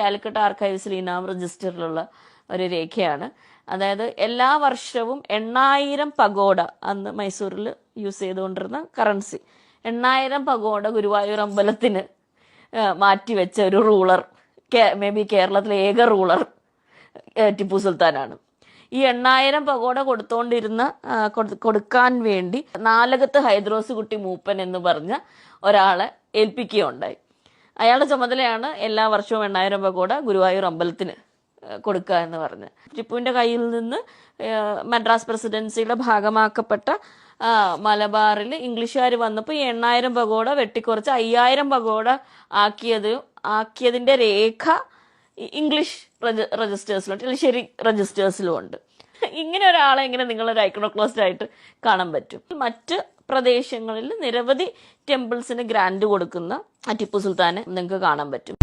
കാലിക്കട്ട് ആർക്കൈവ്സിൽ ഇനാം രജിസ്റ്ററിലുള്ള ഒരു രേഖയാണ്. അതായത് എല്ലാ വർഷവും എണ്ണായിരം പഗോഡ അന്ന് മൈസൂരിൽ യൂസ് ചെയ്തുകൊണ്ടിരുന്ന കറൻസി എണ്ണായിരം പഗോഡ ഗുരുവായൂർ അമ്പലത്തിന് മാറ്റിവെച്ച ഒരു റൂളർ മേ ബി കേരളത്തിലെ ഏക റൂളർ ടിപ്പു സുൽത്താനാണ്. ഈ എണ്ണായിരം പകോട കൊടുത്തോണ്ടിരുന്ന കൊടുക്കാൻ വേണ്ടി നാലകത്ത് ഹൈദ്രോസ് കുട്ടി മൂപ്പൻ എന്ന് പറഞ്ഞ ഒരാളെ ഏൽപ്പിക്കുകയുണ്ടായി. അയാളുടെ ചുമതലയാണ് എല്ലാ വർഷവും എണ്ണായിരം രൂപ കൂടെ ഗുരുവായൂർ അമ്പലത്തിന് കൊടുക്കുക എന്ന് പറഞ്ഞ്. ടിപ്പുവിന്റെ കയ്യിൽ നിന്ന് മദ്രാസ് പ്രസിഡൻസിയുടെ ഭാഗമാക്കപ്പെട്ട മലബാറിൽ ഇംഗ്ലീഷുകാർ വന്നപ്പോൾ ഈ എണ്ണായിരം പകോട വെട്ടിക്കുറച്ച് അയ്യായിരം പകോട ആക്കിയത് ആക്കിയതിന്റെ രേഖ ഇംഗ്ലീഷ് രജ- രജിസ്റ്റേഴ്സിലുണ്ട് ശരി രജിസ്റ്റേഴ്സിലും ഉണ്ട്. ഇങ്ങനെ ഒരാളെ ഇങ്ങനെ നിങ്ങളൊരു ഐക്കണോക്ലോസ്റ്റ് ആയിട്ട് കാണാൻ പറ്റും? മറ്റ് പ്രദേശങ്ങളിൽ നിരവധി ടെമ്പിൾസിന് ഗ്രാൻഡ് കൊടുക്കുന്ന ടിപ്പു സുൽത്താനെ നിങ്ങൾക്ക് കാണാൻ പറ്റും.